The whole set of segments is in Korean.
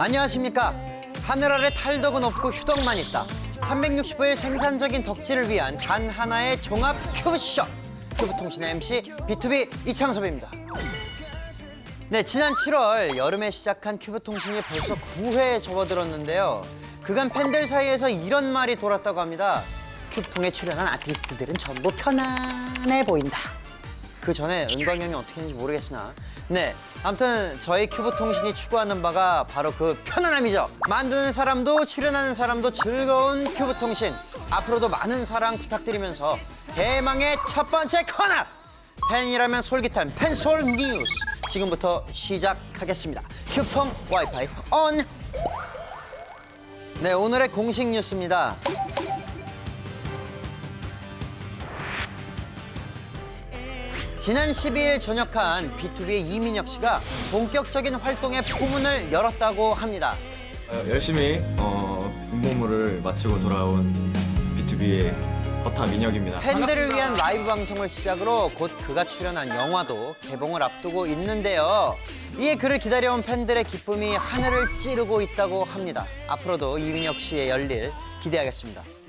안녕하십니까. 하늘 아래 탈덕은 없고 휴덕만 있다. 365일 생산적인 덕질을 위한 단 하나의 종합 큐브쇼. 큐브통신의 MC B2B 이창섭입니다. 네, 지난 7월 여름에 시작한 큐브통신이 벌써 9회에 접어들었는데요. 그간 팬들 사이에서 이런 말이 돌았다고 합니다. 큐브통에 출연한 아티스트들은 전부 편안해 보인다. 그 전에 은광형이 어떻게 했는지 모르겠으나. 네 아무튼 저희 큐브 통신이 추구하는 바가 바로 그 편안함이죠. 만드는 사람도 출연하는 사람도 즐거운 큐브 통신. 앞으로도 많은 사랑 부탁드리면서 대망의 첫 번째 코너! 팬이라면 솔깃한 팬솔 뉴스. 지금부터 시작하겠습니다. 큐브통 와이파이 온 네, 오늘의 공식 뉴스입니다. 지난 12일 전역한 B2B의 이민혁 씨가 본격적인 활동의 포문을 열었다고 합니다. 어, 열심히 어, 군복무를 마치고 돌아온 B2B의 허타 민혁입니다. 팬들을 위한 라이브 방송을 시작으로 곧 그가 출연한 영화도 개봉을 앞두고 있는데요. 이에 그를 기다려온 팬들의 기쁨이 하늘을 찌르고 있다고 합니다. 앞으로도 이민혁 씨의 열일 기대하겠습니다.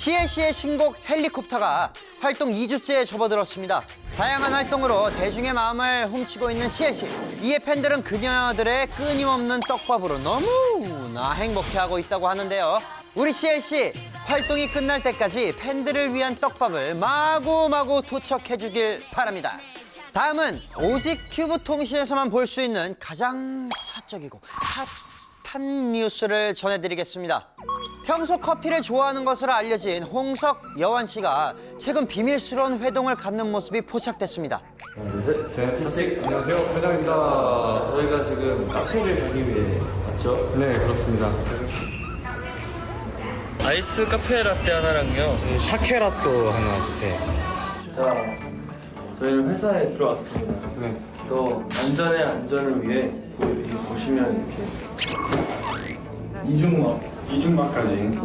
CLC의 신곡 헬리콥터가 활동 2주째에 접어들었습니다. 다양한 활동으로 대중의 마음을 훔치고 있는 CLC. 이에 팬들은 그녀들의 끊임없는 떡밥으로 너무나 행복해하고 있다고 하는데요. 우리 CLC 활동이 끝날 때까지 팬들을 위한 떡밥을 마구마구 도척해주길 바랍니다. 다음은 오직 큐브 통신에서만 볼 수 있는 가장 사적이고 핫한 뉴스를 전해드리겠습니다. 평소 커피를 좋아하는 것으로 알려진 홍석 여원 씨가 최근 비밀스러운 회동을 갖는 모습이 포착됐습니다. 네, 안녕하세요. 회장입니다. 저희가 지금 카페를 가기 위해 왔죠? 네, 그렇습니다. 아이스 카페 라떼 하나랑요. 샤케라또 하나 주세요. 자, 저희는 회사에 들어왔습니다. 네. 또 안전의 안전을 위해 보시면 이렇게 이중막, 이중막까지.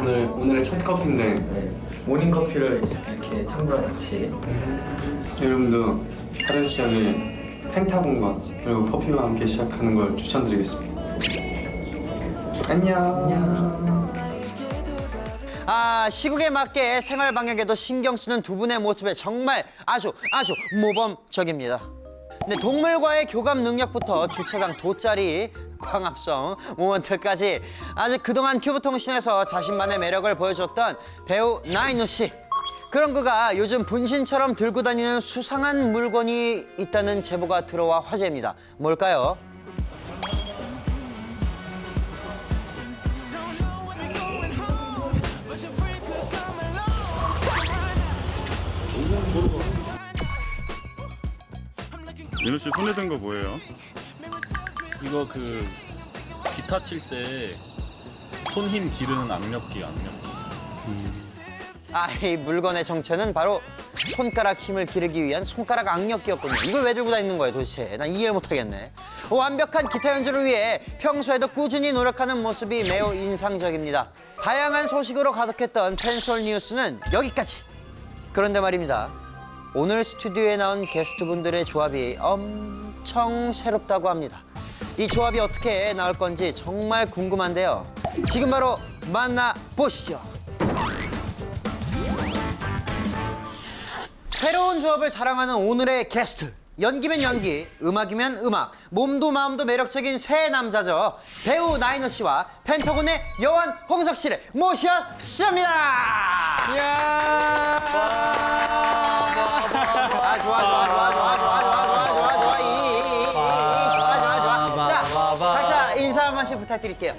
오늘 오늘의 첫 커피인데 네, 모닝 커피를 이렇게 창과 같이 여러분도 하루 시작을 펜타곤과 그리고 커피와 함께 시작하는 걸 추천드리겠습니다. 안녕. 아 시국에 맞게 생활 방역에도 신경 쓰는 두 분의 모습에 정말 아주 아주 모범적입니다. 네, 동물과의 교감 능력부터 주차장 돗자리, 광합성, 모먼트까지 아직 그동안 큐브 통신에서 자신만의 매력을 보여줬던 배우 나인우 씨. 그런 그가 요즘 분신처럼 들고 다니는 수상한 물건이 있다는 제보가 들어와 화제입니다. 뭘까요? 민호 씨 손에 든 거 뭐예요? 이거 그 기타 칠 때 손힘 기르는 압력기 압력기 아, 이 물건의 정체는 바로 손가락 힘을 기르기 위한 손가락 악력기였군요. 이걸 왜 들고 다니는 거예요, 도대체? 난 이해를 못하겠네. 완벽한 기타 연주를 위해 평소에도 꾸준히 노력하는 모습이 매우 인상적입니다. 다양한 소식으로 가득했던 팬솔 뉴스는 여기까지. 그런데 말입니다. 오늘 스튜디오에 나온 게스트분들의 조합이 엄청 새롭다고 합니다. 이 조합이 어떻게 나올 건지 정말 궁금한데요. 지금 바로 만나보시죠. 새로운 조합을 자랑하는 오늘의 게스트. 연기면 연기, 음악이면 음악, 몸도 마음도 매력적인 새 남자죠. 배우 나인호 씨와 펜타곤의 여원 홍석 씨를 모셨습니다. 이야. 아, 좋아, 좋아, 좋아, 좋아, 좋아, 좋아, 좋아, 좋아, 좋아, 이, 이, 이, 이, 이, 좋아, 좋아, 좋아. 자, 각자 인사 한 번씩 부탁드릴게요.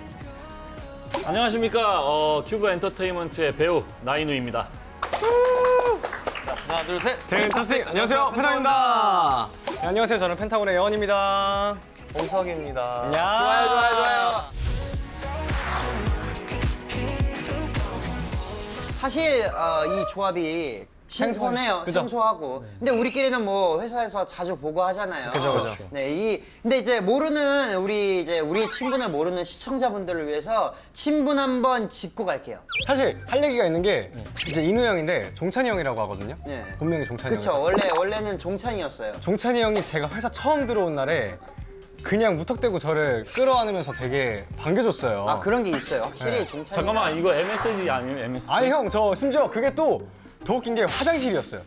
안녕하십니까 어, 큐브 엔터테인먼트의 배우 나인우입니다 하나, 둘, 셋. 펜타스틱 안녕하세요 펜타곤입니다. 네, 안녕하세요 저는 펜타곤의 여원입니다. 홍석입니다. 좋아요, 좋아요, 좋아요. 사실 어, 이 조합이 신선해요. 그죠? 생소하고. 근데 우리끼리는 뭐 회사에서 자주 보고 하잖아요. 그죠, 그죠. 네, 이 근데 이제 모르는 우리 이제 우리 친분을 모르는 시청자분들을 위해서 친분 한번 짚고 갈게요. 사실 할 얘기가 있는 게 이제 인우 형인데 종찬이 형이라고 하거든요. 네. 본명이 종찬이 그쵸 형. 원래 원래는 종찬이었어요. 종찬이 형이 제가 회사 처음 들어온 날에 그냥 무턱대고 저를 끌어안으면서 되게 반겨줬어요. 아 그런 게 있어요. 확실히 네. 종찬이. 잠깐만 이거 MSG 아니에요 MSG? 아니 형 저 심지어 그게 또 더 웃긴 게 화장실이었어요.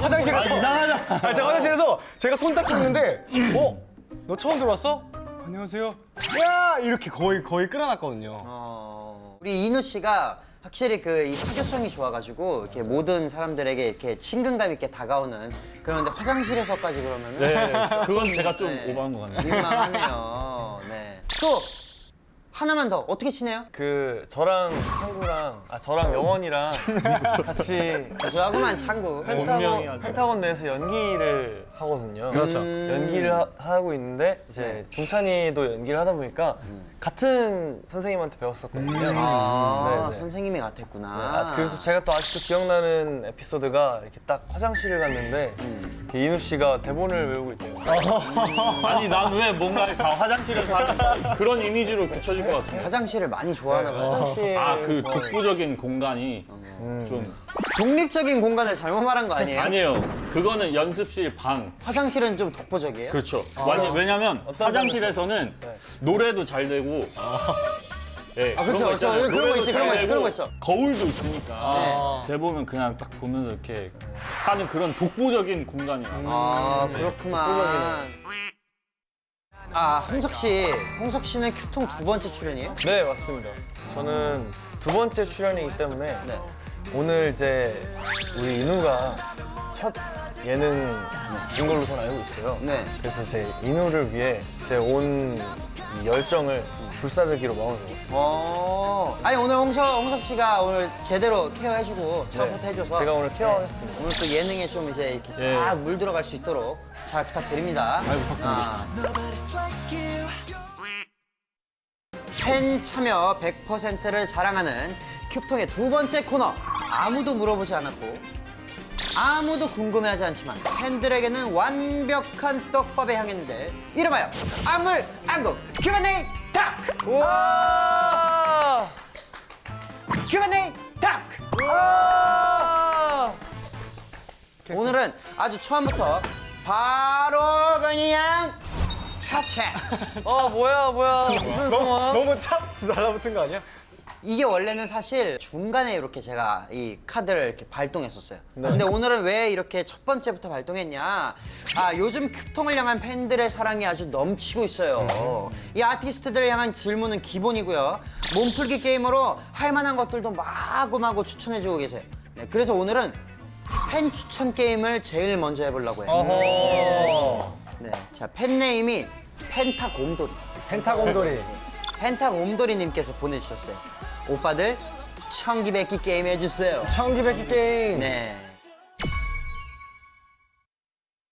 화장실에서 아, 이상하잖아. 아, 제가 화장실에서 제가 손 닦고 있는데 어? 너 처음 들어왔어? 안녕하세요. 야 이렇게 거의 거의 끌어놨거든요. 어, 우리 이누 씨가 확실히 그 이 사교성이 좋아가지고 이렇게 모든 사람들에게 이렇게 친근감 있게 다가오는 그런데 화장실에서까지 그러면은 네, 그건 제가 좀 네. 오버한 것 같네요. 민망하네요. 네. 또 하나만 더 어떻게 치네요? 그 저랑 창구랑 아 저랑 영원이랑 같이 조수하고만 창구. 펜타곤, 하죠. 펜타곤 내에서 연기를 하거든요. 그렇죠. 음. 연기를 하, 고 있는데 이제 네. 종찬이도 연기를 하다 보니까 같은 선생님한테 배웠었거든요. 아 네, 네. 선생님이 같았구나. 네, 아, 그래도 제가 또 아직도 기억나는 에피소드가 이렇게 딱 화장실을 갔는데 음. 이렇게 인우 씨가 대본을 외우고 있대요. 아니 난 왜 뭔가 다 화장실에서 하는 그런 이미지로 굳혀질 것 같은데. 화장실을 많이 좋아하나 봐요. 화장실 아그 좋아해요. 독보적인 공간이 음. 좀 독립적인 공간을 잘못 말한 거 아니에요? 아니에요. 그거는 연습실 방. 화장실은 좀 독보적이에요? 그렇죠. 완전- 왜냐면 어떤 화장실에서는 네. 노래도 잘 되고. 네, 아, 그렇죠, 거 그렇죠. 있잖아요. 그런 거 노래도 있지, 잘 그런 거 되고 그런 거 있어. 거울도 있으니까 네. 대보면 그냥 딱 보면서 이렇게 하는 그런 독보적인 공간이라. 아 네. 그렇구만. 아 홍석 씨, 홍석 씨는 큐통 두 번째 출연이에요? 네 맞습니다. 저는 두 번째 출연이기 때문에 네. 오늘 이제 우리 인우가 첫 예능인 걸로 저는 알고 있어요. 네. 그래서 제 인우를 위해 제 온 열정을 불사르기로 마음을 먹었어요. 어. 아니 오늘 홍석 홍석 씨가 오늘 제대로 케어해주고 처음부터 네. 해줘서 제가 오늘 케어하겠습니다. 오늘 또 예능에 좀 이제 이렇게 예. 쫙 물들어갈 수 있도록 잘 부탁드립니다. 잘 부탁드리겠습니다. 팬 참여 100%를 자랑하는 큐통의 두 번째 코너 아무도 물어보지 않았고 아무도 궁금해하지 않지만 팬들에게는 완벽한 떡밥에 향했는데 이름하여 아물 안국 Q&A 탁! 와! Q&A 탁! 와! 오늘은 아주 처음부터 바로 그냥 차체 어 뭐야 뭐야 무슨 상황? 너무 참 달라붙은 거 아니야? 이게 원래는 사실 중간에 이렇게 제가 이 카드를 이렇게 발동했었어요. 네. 근데 오늘은 왜 이렇게 첫 번째부터 발동했냐? 아, 요즘 큐통을 향한 팬들의 사랑이 아주 넘치고 있어요. 이 아티스트들을 향한 질문은 기본이고요. 몸풀기 게임으로 할 만한 것들도 마구마구 추천해주고 계세요. 네, 그래서 오늘은 팬 추천 게임을 제일 먼저 해보려고 해요. 어허. 네, 자, 팬네임이 펜타곰돌이. 펜타곤돌이. 펜타곰돌이님께서 보내주셨어요. 오빠들 청기백기 게임 해주세요. 청기백기 게임. 네.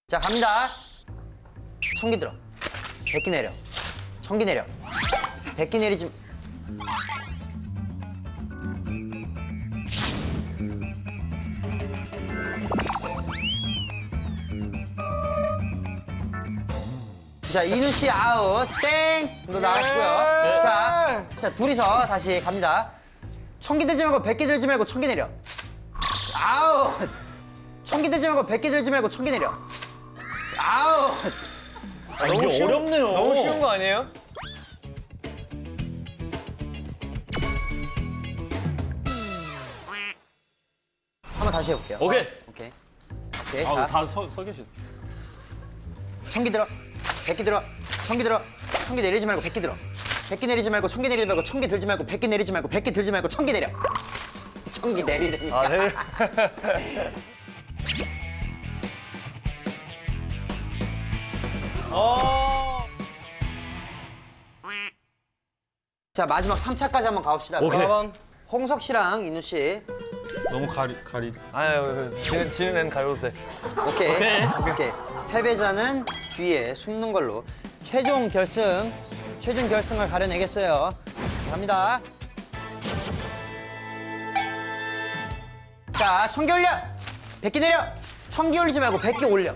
자 갑니다. 청기 들어. 백기 내려. 청기 내려. 백기 내리지. 자 이누 씨 아웃 땡. 너 나가시고요. 자, 자 둘이서 다시 갑니다. 청기 들지 말고 백기 들지 말고 청기 내려. 아웃. 청기 들지 말고 백기 들지 말고 청기 내려. 아웃. 아, 이게 어렵네요. 너무 쉬운 거 아니에요? 한번 다시 해볼게요. 오케이. 오케이. 오케이. 아, 자, 다서 서 계시. 청기 들어. 백기 들어. 청기 들어. 청기 내리지 말고 백기 들어. 백기 내리지 말고 청기 내리지 말고 청기 들지 말고 백기 내리지 말고 백기 들지 말고 청기 내려. 청기 내리려니까. 아 네. 자 마지막 3차까지 한번 가봅시다. 오케이. 그럼 홍석 씨랑 인우 씨. 너무 가리 가리. 아유 지는 지는 애는 가려도 돼. 오케이. 오케이. 오케이. 패배자는 뒤에 숨는 걸로 최종 결승 최종 결승을 가려내겠어요. 갑니다. 자, 청기 올려. 100개 내려. 1000개 올리지 말고 100개 올려.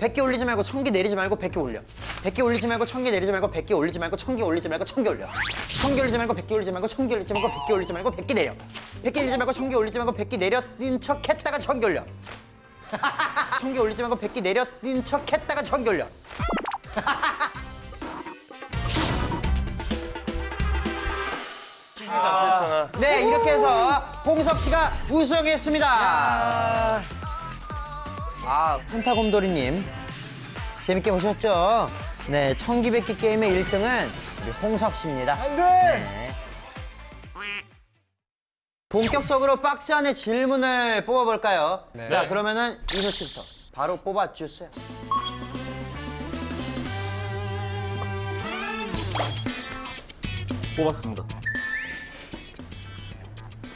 100개 올리지 말고 1000개 내리지 말고 100개 올려. 100개 올리지 말고 1000개 내리지 말고 100개 올리지 말고 1000개 올리지 말고 1000개 올려. 1000개 올리지 말고 100개 올리지 말고 1000개 올리지 말고 100개 올리지 말고 100개 내려. 100개 올리지 말고 1000개 올리지 말고 100개 내려뛴 척 했다가 1000개 올려. 1000개 올리지 말고 100개 내려뛴 척 했다가 1000개 올려. 네, 이렇게 해서 홍석 씨가 우승했습니다. 아, 펜타곰돌이님. 재밌게 보셨죠? 네, 청기백기 게임의 1등은 우리 홍석 씨입니다. 안 돼! 본격적으로 박스 안에 질문을 뽑아볼까요? 자, 그러면은 이노 씨부터 바로 뽑아주세요. 뽑았습니다.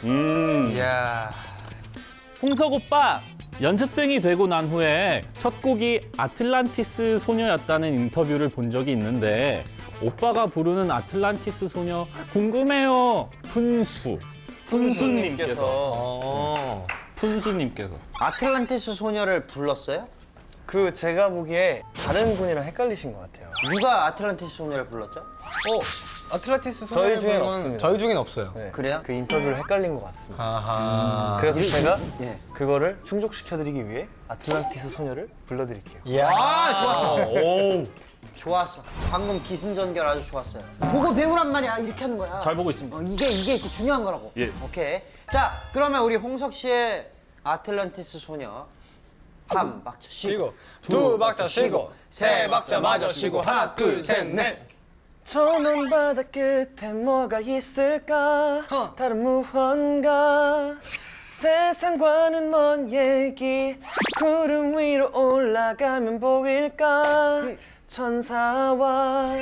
음, 이야. 홍석 오빠 연습생이 되고 난 후에 첫 곡이 아틀란티스 소녀였다는 인터뷰를 본 적이 있는데 오빠가 부르는 아틀란티스 소녀 궁금해요. 푼수. 푼수님께서. 어. 푼수님께서. 아틀란티스 소녀를 불렀어요? 그 제가 보기에 다른 분이랑 헷갈리신 것 같아요. 누가 아틀란티스 소녀를 불렀죠? 어, 아틀란티스 저희 중엔 부름은 없습니다. 저희 중엔 없어요. 네. 그래요? 그 인터뷰를 헷갈린 것 같습니다. 아하. 그래서 제가 예. 그거를 충족시켜드리기 위해 아틀란티스 소녀를 불러드릴게요. 이야. 아, 좋았어. 오, 좋았어. 방금 기승전결 아주 좋았어요. 보고 배우란 말이야. 이렇게 하는 거야. 잘 보고 있습니다. 어, 이게 이게 그 중요한 거라고. 예. 오케이. 자, 그러면 우리 홍석 씨의 아틀란티스 소녀 한 박자 쉬고 쉬고 두 박자 쉬고 세 박자 마저 쉬고 하나 둘 셋 넷. 저 먼 바다 끝에 뭐가 있을까? 다른 무언가 세상과는 먼 얘기 구름 위로 올라가면 보일까? 천사와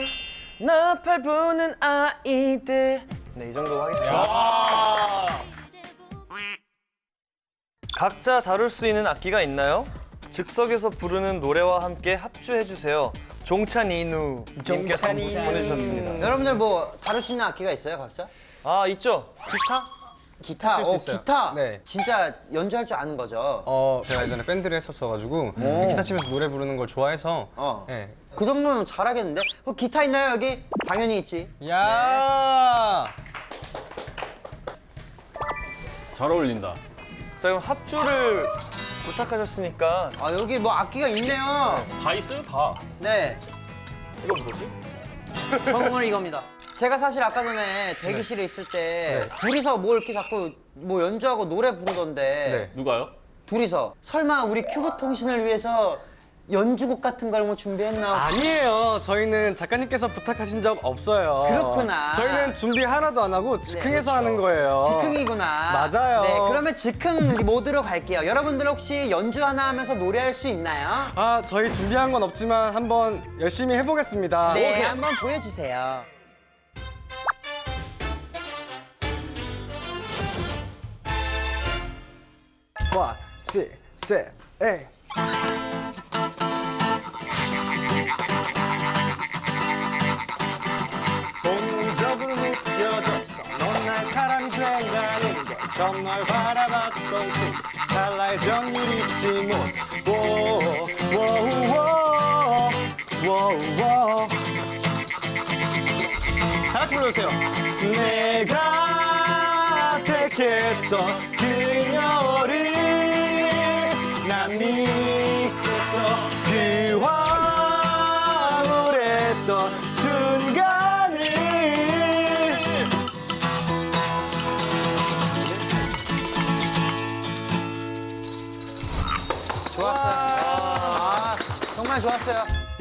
나팔 부는 아이들 네, 이 정도 하겠습니다. 각자 다룰 수 있는 악기가 있나요? 즉석에서 부르는 노래와 함께 합주해 주세요. 종찬 이누 님께서 보내주셨습니다. 여러분들 뭐 다룰 수 있는 악기가 있어요, 각자? 아 있죠. 기타? 기타. 칠수 어, 있어요. 기타. 네. 진짜 연주할 줄 아는 거죠. 어, 제가 예전에 밴드를 했었어가지고 기타 치면서 노래 부르는 걸 좋아해서 어. 예. 그 정도면 잘하겠는데? 어, 기타 있나요, 여기? 당연히 있지. 야. 잘 어울린다. 자 그럼 합주를 부탁하셨으니까 아, 여기 뭐 악기가 있네요. 다 있어요, 다. 네. 이거 뭐지? 정말 이겁니다. 제가 사실 아까 전에 대기실에 있을 때 둘이서 뭘 이렇게 자꾸 뭐 연주하고 노래 부르던데 네. 누가요? 둘이서 설마 우리 큐브 통신을 위해서 연주곡 같은 걸 뭐 준비했나? 아니에요. 저희는 작가님께서 부탁하신 적 없어요. 그렇구나. 저희는 준비 하나도 안 하고 즉흥해서 하는 거예요. 즉흥이구나. 맞아요. 네, 그러면 즉흥 모드로 갈게요. 여러분들 혹시 연주 하나 하면서 노래할 수 있나요? 아, 저희 준비한 건 없지만 한번 열심히 해보겠습니다. 네, 한번 보여주세요. 원, 시, 셋, 에 정말 바라봤던 순간 찰나의 정률 잊지 못 워워워 워워. 다 같이 불러주세요. 내가 택했던 그녀를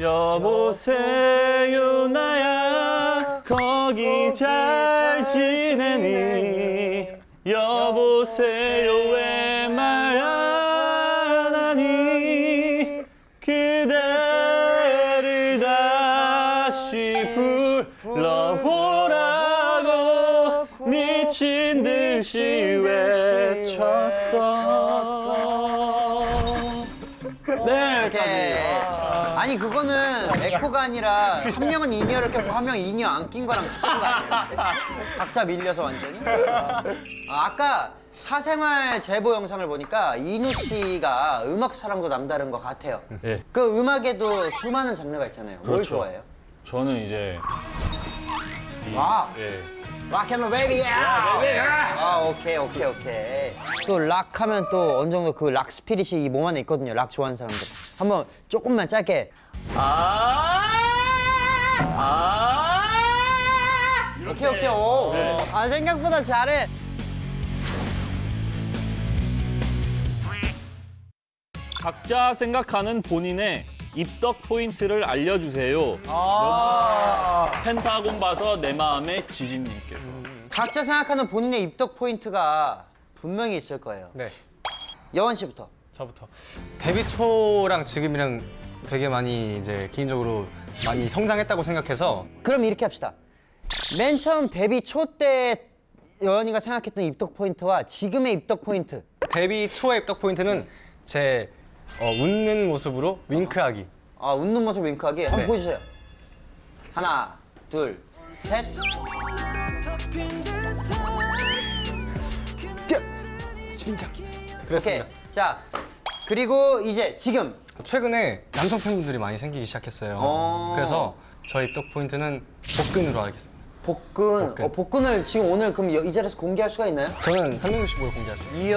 여보세요 나야. 거기 잘 지내니? 여보세요 아니 그거는 에코가 아니라 한 명은 인이어를 꼈고 한 명은 인이어 안 낀 거랑 같은 거 아니에요? 각자 밀려서 완전히? 아, 아까 사생활 제보 영상을 보니까 이누 씨가 음악 사랑도 남다른 것 같아요. 예. 그 음악에도 수많은 장르가 있잖아요. 뭘 그렇죠. 좋아해요? 저는 이제 이- 와. 예. 락앤롤 베이비 아 오케이 오케이 오케이 또 락 하면 또 어느 정도 그 락 스피릿이 이 몸 안에 있거든요 락 좋아하는 사람들 한번 조금만 짧게 아! 아! 오케이 오케이 오. 네. 아 생각보다 잘해 각자 생각하는 본인의 입덕 포인트를 알려주세요. 아. 펜타곤 봐서 내 마음의 지진님께서. 각자 생각하는 본인의 입덕 포인트가 분명히 있을 거예요 네. 여원 씨부터 저부터 데뷔 초랑 지금이랑 되게 많이 이제 개인적으로 많이 성장했다고 생각해서 그럼 이렇게 합시다 맨 처음 데뷔 초 때 여원이가 생각했던 입덕 포인트와 지금의 입덕 포인트 데뷔 초의 입덕 포인트는 제 어, 웃는 모습으로 윙크하기. 아 웃는 모습 윙크하기 한번 네. 보여주세요 하나 둘셋 진짜. 오케이 그렇습니다. 자 그리고 이제 지금 최근에 남성 팬분들이 많이 생기기 시작했어요. 어. 그래서 저희 입덕 포인트는 복근으로 하겠습니다. 복근 복근. 어, 복근을 지금 오늘 그럼 여- 이 자리에서 공개할 수가 있나요? 저는 365를 공개할 수 있어요. 이야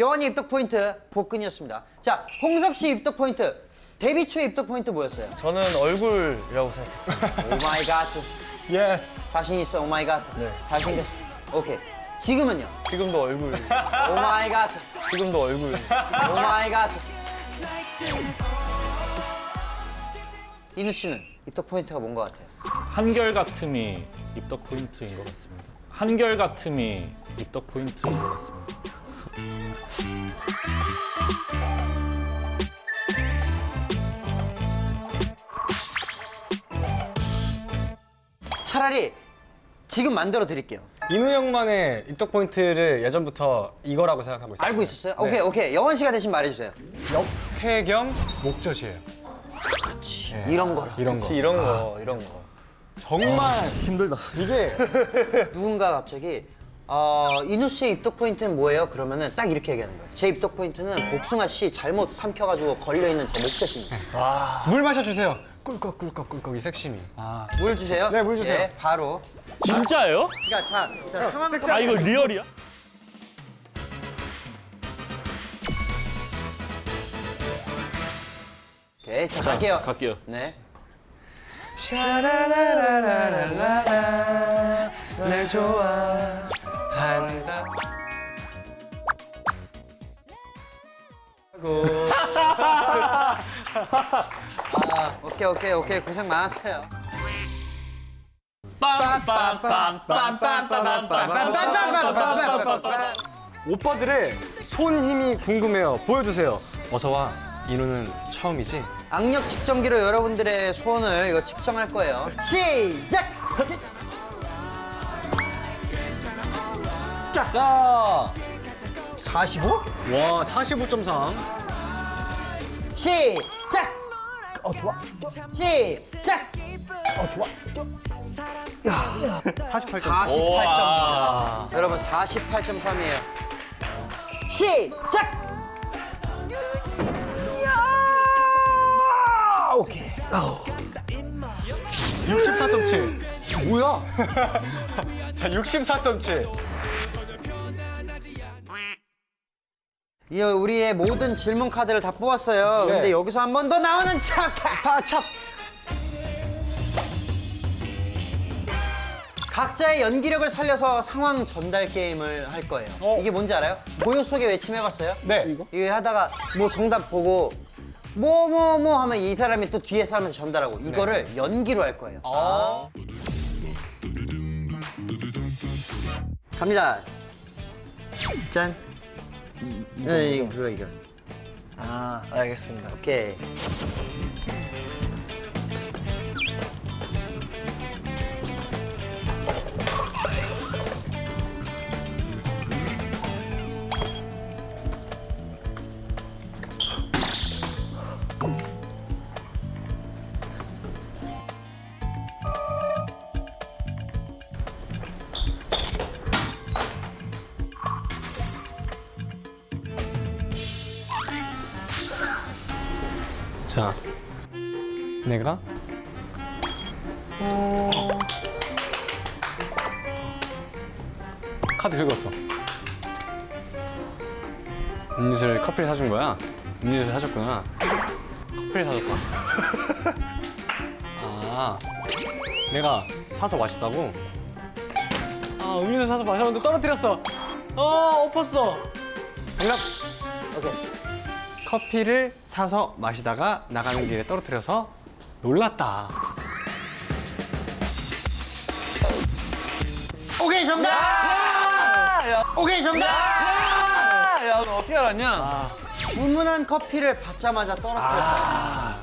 여원이 입덕 포인트 복근이었습니다. 자, 홍석 씨 입덕 포인트. 데뷔 초의 입덕 포인트 뭐였어요? 저는 얼굴이라고 생각했어요. 오 마이 갓. 예스. 자신 있어. 오 마이 갓. 네. 잘생겼어. 오케이. 지금은요? 지금도 얼굴. 오 마이 갓. 지금도 얼굴. 오 마이 갓. 이누 씨는 입덕 포인트가 뭔 것 같아요? 한결같음이 입덕 포인트인 것 같습니다. 한결같음이 입덕 포인트인 것 같습니다. 차라리 지금 만들어 드릴게요. 인우 형만의 입덕 포인트를 예전부터 이거라고 생각하고 있어요. 알고 있었어요? 네. 오케이, 오케이. 영원 씨가 대신 말해주세요. 역태 겸 목젖이에요. 그치. 네. 이런 거라. 이런 거. 이런 거, 이런 거. 정말 힘들다. 이게 누군가 갑자기 어, 인우 씨의 입덕 포인트는 뭐예요? 그러면은 딱 이렇게 얘기하는 거예요. 제 입덕 포인트는 복숭아 씨 잘못 삼켜가지고 걸려있는 제 목젖입니다. 물 마셔주세요. 꿀꺽 꿀꺽 꿀꺽 이 색심이. 물 주세요. 네, 물 주세요. 네, 바로. 진짜예요? 자, 자, 자 상황 아 이거 리얼이야? 오케이, 자, 갈게요. 갈게요. 네. 날 좋아 한다. 오케이, 오케이, 오케이. 고생 많았어요. 오빠들의 손 힘이 궁금해요. 보여주세요. 어서 와. 인우는 처음이지? 악력 측정기로 여러분들의 소원을 이거 측정할 거예요. 시작! 자, 45? 와 45.3. 시작! 어, 좋아. 시작! 어, 좋아. 48.3. 48.3. 여러분 48.3이에요. 시작! 오케이. 64.7. 뭐야? 자, 64.7. 이 우리의 모든 질문 카드를 다 뽑았어요. 네. 근데 여기서 한 번 더 나오는 척! 파첩! 각자의 연기력을 살려서 상황 전달 게임을 할 거예요. 어. 이게 뭔지 알아요? 고요 속의 외침 해봤어요? 네. 이거? 이거 하다가 뭐 정답 보고 뭐 뭐 뭐 하면 이 사람이 또 뒤에 사람한테 전달하고 이거를 연기로 할 거예요. 어. 갑니다. 짠. 네, 이거 그거 이거. 아 알겠습니다. 오케이. 카드 긁었어. 음료수를 커피를 사준 거야. 음료수 사줬구나. 커피를 사줬다. 아, 내가 사서 마셨다고? 아, 음료수 사서 마셨는데 떨어뜨렸어. 어, 엎었어. 정답. 오케이. 커피를 사서 마시다가 나가는 길에 떨어뜨려서 놀랐다. 오케이 정답. 오케이 정답. 야, 너 어떻게 알았냐? 주문한 커피를 받자마자 떨어뜨렸다.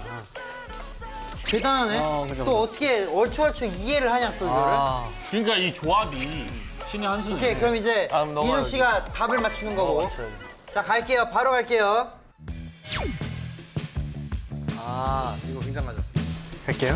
대단하네. 어, 그죠. 또 어떻게 얼추얼추 이해를 하냐 또 이거를. 아, 그러니까 이 조합이 신의 한 수네. 오케이 그럼 이제 아, 그럼 씨가 답을 맞추는 거고. 어. 자 갈게요. 바로 갈게요. 아, 이거 굉장히 맞아. 갈게요.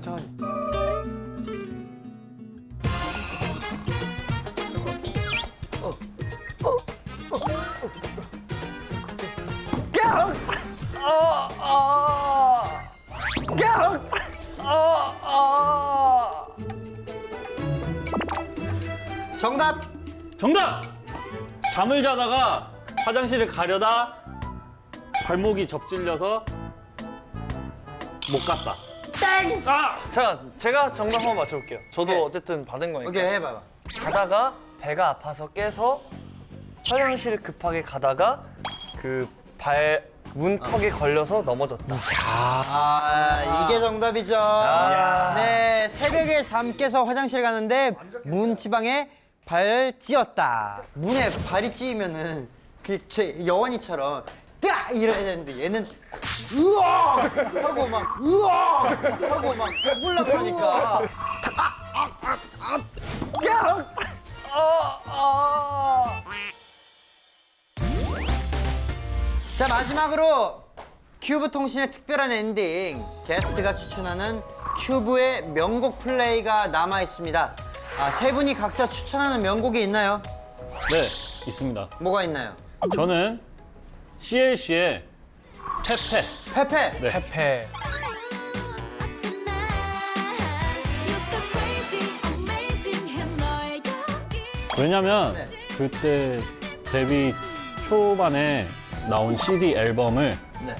천천히. 정답. 정답! 잠을 자다가 화장실을 가려다 발목이 접질려서 못 갔다. 땡. 아! 자, 제가 정답 한번 맞춰볼게요. 저도 오케이. 어쨌든 받은 거니까. 오케이 해봐봐. 자다가 배가 아파서 깨서 화장실 급하게 가다가 그 발 문턱에 걸려서 넘어졌다. 아 이게 정답이죠. 야. 네 새벽에 잠 깨서 화장실 가는데 문 지방에 발 찧었다. 문에 발이 찧으면은 그 제 여원이처럼 뜨아 이래야 되는데 얘는 으억 하고 막 으억 하고 막 몰라 그러니까 자 마지막으로 큐브 통신의 특별한 엔딩 게스트가 추천하는 큐브의 명곡 플레이가 남아 있습니다. 아, 세 분이 각자 추천하는 명곡이 있나요? 네, 있습니다. 뭐가 있나요? 저는 CLC의 페페. 페페. 네. 페페. 왜냐면 그때 데뷔 초반에 나온 CD 앨범을 네.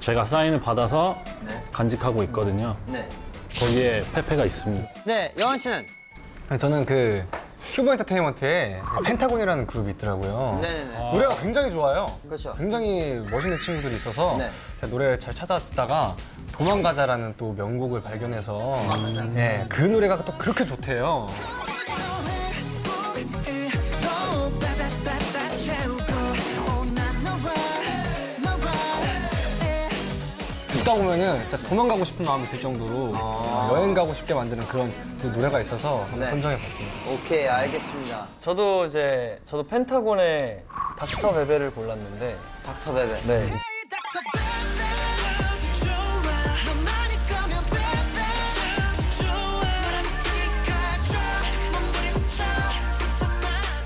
제가 사인을 받아서 네. 간직하고 있거든요. 네. 거기에 페페가 있습니다. 네, 여원 씨는? 저는 그 큐브 엔터테인먼트에 펜타곤이라는 그룹이 있더라고요. 네네네. 노래가 굉장히 좋아요. 그렇죠. 굉장히 멋있는 친구들이 있어서 네. 제가 노래를 잘 찾았다가 도망가자라는 또 명곡을 발견해서 예, 그 노래가 또 그렇게 좋대요. 듣다 보면은 진짜 도망가고 싶은 마음이 들 정도로 여행 가고 싶게 만드는 그런 또 노래가 있어서 한번 네. 선정해봤습니다. 오케이, 알겠습니다. 저도 이제 저도 펜타곤의 닥터 베베를 골랐는데 닥터 베베. 네.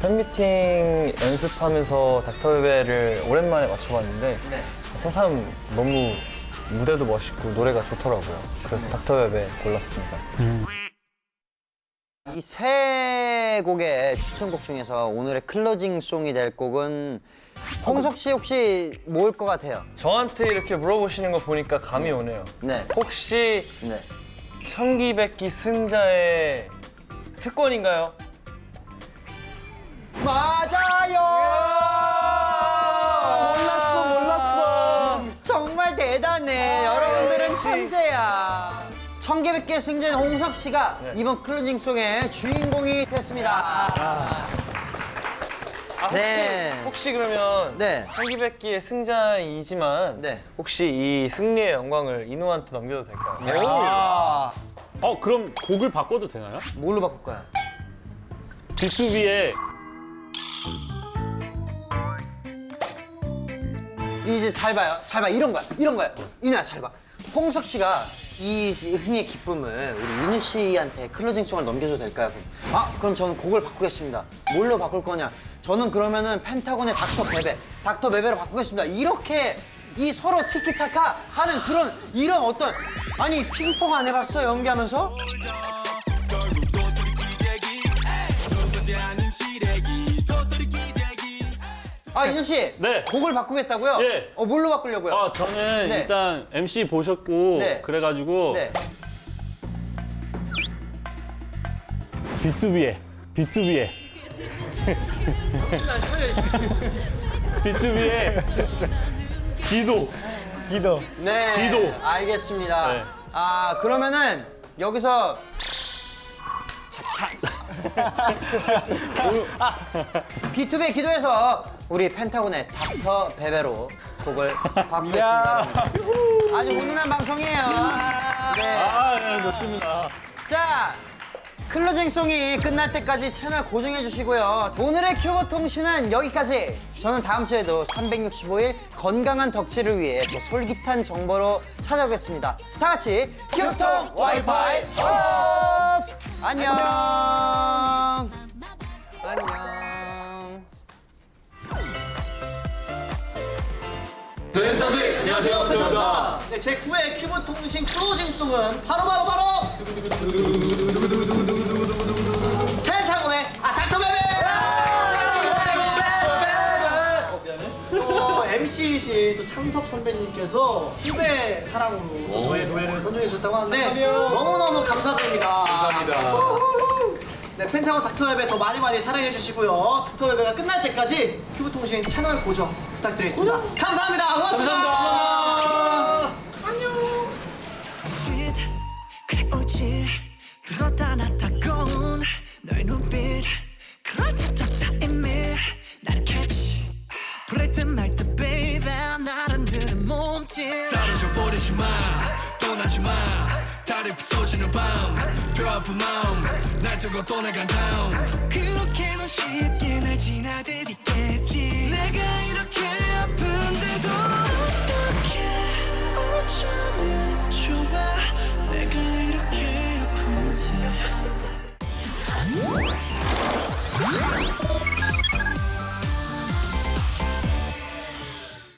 팬미팅 연습하면서 닥터 베베를 오랜만에 맞춰봤는데 네. 새삼 너무 무대도 멋있고 노래가 좋더라고요. 그래서 닥터베베 골랐습니다. 이 세 곡의 추천곡 중에서 오늘의 클로징 송이 될 곡은 홍석 씨 혹시 뭐일 것 같아요? 저한테 이렇게 물어보시는 거 보니까 감이 오네요. 네. 혹시 네. 청기백기 승자의 특권인가요? 맞아 청개백개 승자인 홍석 씨가 네. 이번 클로징 송의 주인공이 됐습니다. 아, 혹시, 네. 혹시 그러면 네. 청기백기의 승자이지만 네. 혹시 이 승리의 영광을 인우한테 넘겨도 될까요? 아, 어 그럼 곡을 바꿔도 되나요? 뭘로 바꿀 거야? B2B의 이제 잘 봐요. 잘 봐. 이런 거야. 이런 거야. 이누야 잘 봐. 홍석 씨가 이 흥의 기쁨을 우리 이누 씨한테 클로징 송을 넘겨줘도 될까요? 그럼? 아, 그럼 저는 곡을 바꾸겠습니다. 뭘로 바꿀 거냐? 저는 그러면은 펜타곤의 닥터 베베, 닥터 베베로 바꾸겠습니다. 이렇게 이 서로 티키타카 하는 그런 이런 어떤 아니 핑퐁 안 해봤어 연기하면서? 아 이누 씨, 네. 곡을 바꾸겠다고요? 예. 어 뭘로 바꾸려고요? 아 저는 네. 일단 MC 보셨고 네. 그래가지고 네. B2B의 B2B의 B2B의 기도 기도. 네. 기도. 알겠습니다. 네. 아, 그러면은 여기서 자, 찬스. B2B 기도에서 우리 펜타곤의 닥터 베베로 곡을 바꾸겠습니다. 여러분. 아주 훈훈한 방송이에요. 네. 아 네, 좋습니다. 자, 클로징 송이 끝날 때까지 채널 고정해 주시고요. 오늘의 큐브 통신은 여기까지. 저는 다음 주에도 365일 건강한 덕질을 위해 더 솔깃한 정보로 찾아오겠습니다. 다 같이 큐통 와이파이 업! 안녕. 안녕. 네, 제 9회 큐브 통신 클로징 송은 바로 바로 바로! 펜타곤의 아 닥터베베 또 MC이신 또 창섭 선배님께서 후배 사랑으로 또 저의 노래를 선정해 주셨다고 하는데 너무너무 감사드립니다. 감사합니다 네, 펜타곤 닥터베베 더 많이 많이 사랑해 주시고요. 닥터베베가 끝날 때까지 큐브 통신 채널 고정 부탁드리겠습니다. 감사합니다. 고맙습니다. shit 그래 오지 들었다 놨다 고운. 너의 눈빛. 그렇다 이미 나를 catch. 브레이트 나이트 baby. 나른 들은 몸짓. 사라져 버리지 마. 떠나지 마. 달이 부서지는 밤. 뼈 아픈 마음 날 두고 떠나간 다음 그렇게 넌 쉽게 날 지나듯 있겠지. 내가 이렇게 아픈데도 어떻게 어쩌면 좋아. 내가 이렇게 아픈데